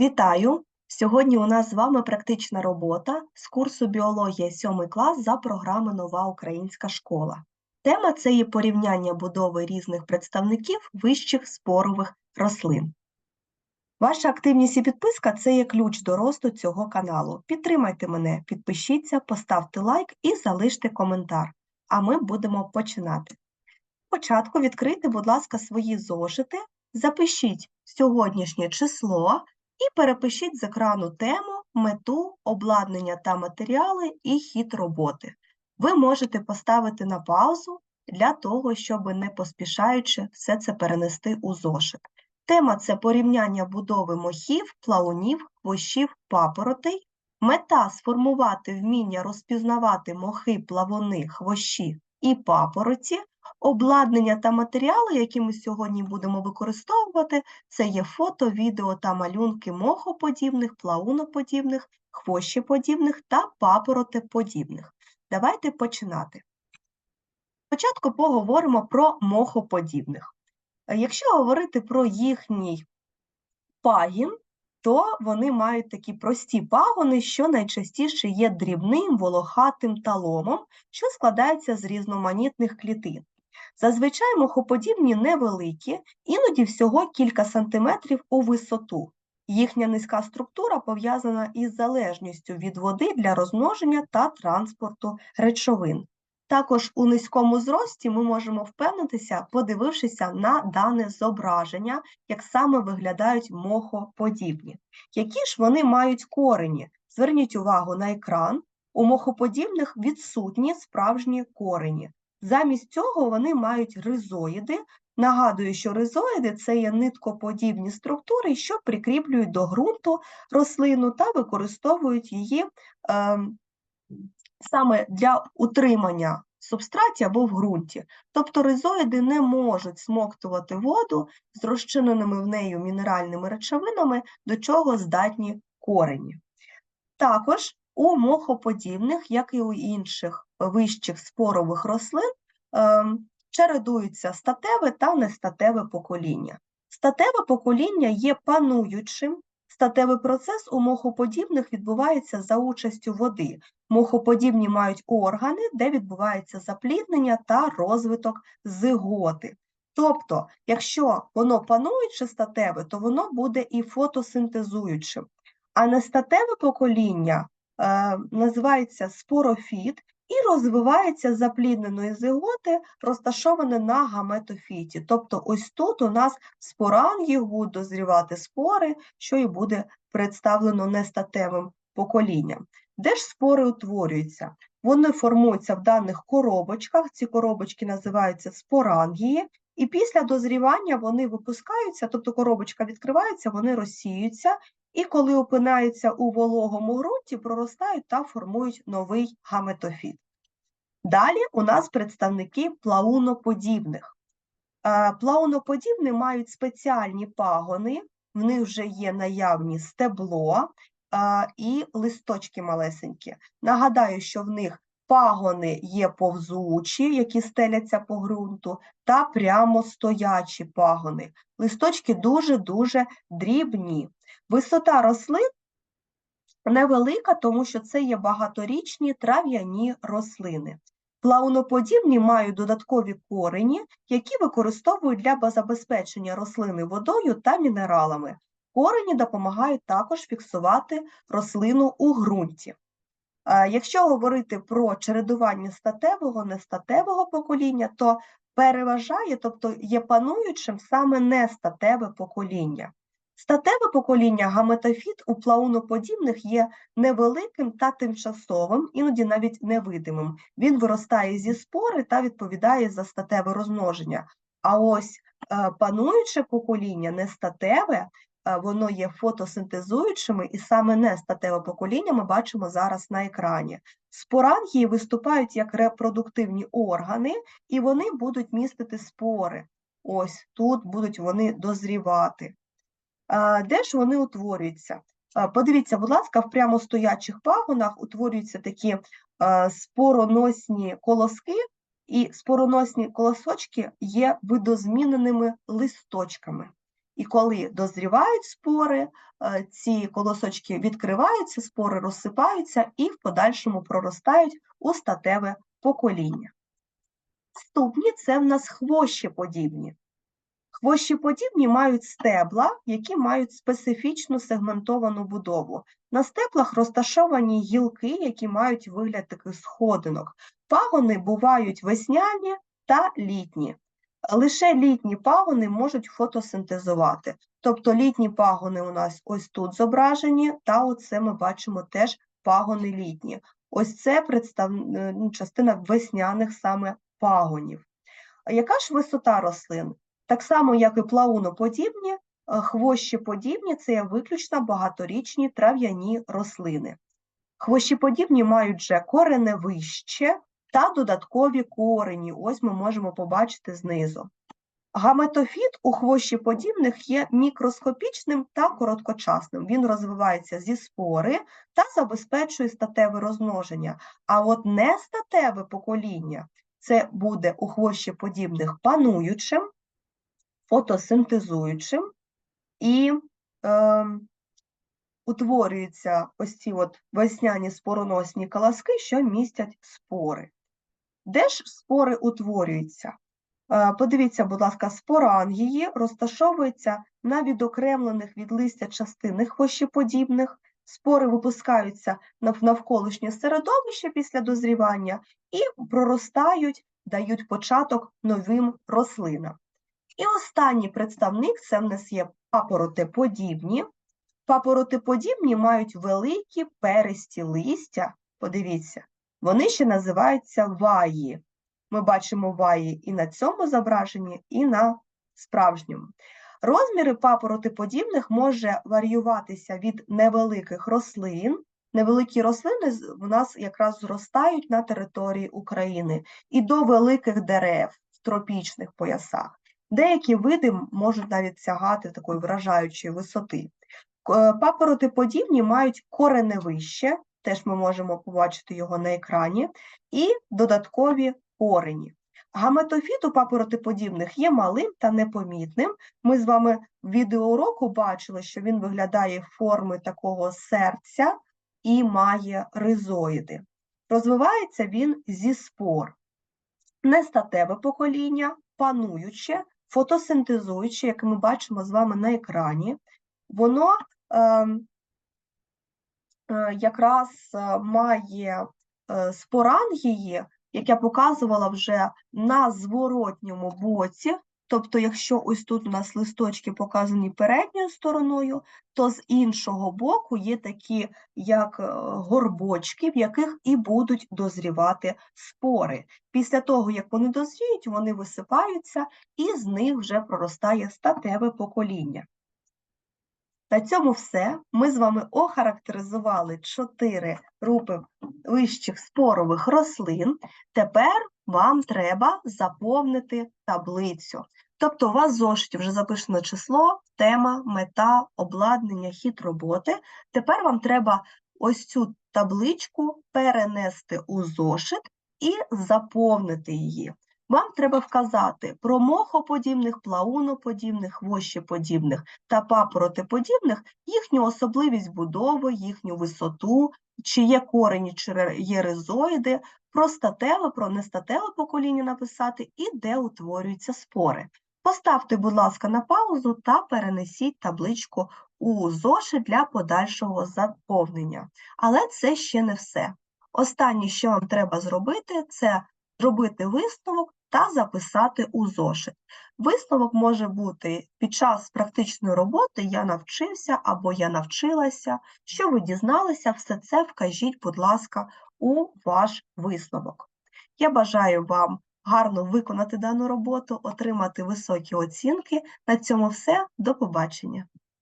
Вітаю! Сьогодні у нас з вами практична робота з курсу біологія 7 клас за програми Нова Українська школа. Тема це є порівняння будови різних представників вищих спорових рослин. Ваша активність і підписка це є ключ до росту цього каналу. Підтримайте мене, підпишіться, поставте лайк і залиште коментар. А ми будемо починати. Спочатку відкрийте, будь ласка, свої зошити, запишіть сьогоднішнє число і перепишіть з екрану тему, мету, обладнання та матеріали і хід роботи. Ви можете поставити на паузу для того, щоб не поспішаючи все це перенести у зошит. Тема це порівняння будови мохів, плавунів, хвощів, папоротей. Мета сформувати вміння розпізнавати мохи, плавуни, хвощі і папороті. Обладнання та матеріали, які ми сьогодні будемо використовувати, це є фото, відео та малюнки мохоподібних, плауноподібних, хвощеподібних та папоротеподібних. Давайте починати. Спочатку поговоримо про мохоподібних. Якщо говорити про їхній пагін, то вони мають такі прості пагони, що найчастіше є дрібним волохатим таломом, що складається з різноманітних клітин. Зазвичай мохоподібні невеликі, іноді всього кілька сантиметрів у висоту. Їхня низька структура пов'язана із залежністю від води для розмноження та транспорту речовин. Також у низькому зрості ми можемо впевнитися, подивившися на дане зображення, як саме виглядають мохоподібні. Які ж вони мають корені? Зверніть увагу на екран. У мохоподібних відсутні справжні корені. Замість цього вони мають ризоїди. Нагадую, що ризоїди це є ниткоподібні структури, що прикріплюють до ґрунту рослину та використовують її е, саме для утримання субстраті або в ґрунті. Тобто ризоїди не можуть смоктувати воду з розчиненими в нею мінеральними речовинами, до чого здатні корені. Також у мохоподібних, як і у інших вищих спорових рослин, ем, чередуються статеве та нестатеве покоління. Статеве покоління є пануючим. Статевий процес у мохоподібних відбувається за участю води. Мохоподібні мають органи, де відбувається запліднення та розвиток зиготи. Тобто, якщо воно пануюче статеве, то воно буде і фотосинтезуючим. А нестатеве покоління е, називається спорофіт і розвивається заплідненої зиготи, розташоване на гаметофіті. Тобто, ось тут у нас в спорангіях будуть дозрівати спори, що і буде представлено нестатевим поколінням. Де ж спори утворюються? Вони формуються в даних коробочках, ці коробочки називаються спорангії, і після дозрівання вони випускаються, тобто коробочка відкривається, вони розсіються, і коли опинаються у вологому ґрунті, проростають та формують новий гаметофіт. Далі у нас представники плауноподібних. Плауноподібні мають спеціальні пагони, в них вже є наявні стебло і листочки малесенькі. Нагадаю, що в них пагони є повзучі, які стеляться по ґрунту, та прямо стоячі пагони. Листочки дуже-дуже дрібні. Висота рослин невелика, тому що це є багаторічні трав'яні рослини. Плауноподібні мають додаткові корені, які використовують для забезпечення рослини водою та мінералами. Корені допомагають також фіксувати рослину у ґрунті. Якщо говорити про чередування статевого, нестатевого покоління, то переважає, тобто є пануючим саме нестатеве покоління. Статеве покоління гаметофіт у плауноподібних є невеликим та тимчасовим, іноді навіть невидимим. Він виростає зі спори та відповідає за статеве розмноження. А ось е, пануюче покоління, нестатеве, е, воно є фотосинтезуючими, і саме нестатеве покоління ми бачимо зараз на екрані. Спорангії виступають як репродуктивні органи, і вони будуть містити спори. Ось тут будуть вони дозрівати. Де ж вони утворюються? Подивіться, будь ласка, в прямостоячих пагонах утворюються такі спороносні колоски, і спороносні колосочки є видозміненими листочками. І коли дозрівають спори, ці колосочки відкриваються, спори розсипаються і в подальшому проростають у статеве покоління. Наступні це в нас хвощеподібні. Хвощеподібні мають стебла, які мають специфічну сегментовану будову. На стеблах розташовані гілки, які мають вигляд таких сходинок. Пагони бувають весняні та літні. Лише літні пагони можуть фотосинтезувати. Тобто літні пагони у нас ось тут зображені, та оце ми бачимо теж пагони літні. Ось це представ... ну, частина весняних саме пагонів. Яка ж висота рослин? Так само, як і плауноподібні, е, хвощеподібні це виключно багаторічні трав'яні рослини. Хвощеподібні мають вже кореневище та додаткові корені. Ось ми можемо побачити знизу. Гаметофіт у хвощеподібних є мікроскопічним та короткочасним. Він розвивається зі спори та забезпечує статеве розмноження. А от нестатеве покоління це буде у хвощеподібних пануючим, фотосинтезуючим і е, утворюються ось ці от весняні спороносні каласки, що містять спори. Де ж спори утворюються? Е, Подивіться, будь ласка, спорангії розташовуються на відокремлених від листя частинах хвощеподібних, спори випускаються нав- навколишнє середовище після дозрівання і проростають, дають початок новим рослинам. І останній представник це в нас є папоротеподібні. Папоротеподібні мають великі перисті листя. Подивіться, вони ще називаються ваї. Ми бачимо ваї і на цьому зображенні, і на справжньому. Розміри папоротиподібних може варіюватися від невеликих рослин. Невеликі рослини в нас якраз зростають на території України і до великих дерев в тропічних поясах. Деякі види можуть навіть сягати такої вражаючої висоти. Е, Папоротиподібні мають кореневище, теж ми можемо побачити його на екрані, і додаткові корені. Гаметофіт у папоротиподібних є малим та непомітним. Ми з вами в відеоуроку бачили, що він виглядає форми такого серця і має ризоїди. Розвивається він зі спор. Нестатеве покоління, пануюче, фотосинтезуюче, як ми бачимо з вами на екрані, воно е, е, якраз е, має е, спорангії, як я показувала вже на зворотньому боці. Тобто, якщо ось тут у нас листочки показані передньою стороною, то з іншого боку є такі, як е, горбочки, в яких і будуть дозрівати спори. Після того, як вони дозріють, вони висипаються, і з них вже проростає статеве покоління. На цьому все. Ми з вами охарактеризували чотири групи вищих спорових рослин. Тепер вам треба заповнити таблицю. Тобто у вас в зошиті вже записано число, тема, мета, обладнання, хід роботи. Тепер вам треба ось цю табличку перенести у зошит і заповнити її. Вам треба вказати про мохоподібних, плауноподібних, хвощеподібних та папоротиподібних, їхню особливість будови, їхню висоту, чи є корені, чи є ризоїди, про статеве, про нестатеве покоління написати і де утворюються спори. Поставте, будь ласка, на паузу та перенесіть табличку у зошит для подальшого заповнення. Але це ще не все. Останнє, що вам треба зробити, це зробити висновок та записати у зошит. Висновок може бути під час практичної роботи я навчився або я навчилася. Що ви дізналися, все це вкажіть, будь ласка, у ваш висновок. Я бажаю вам гарно виконати дану роботу, отримати високі оцінки. На цьому все. До побачення.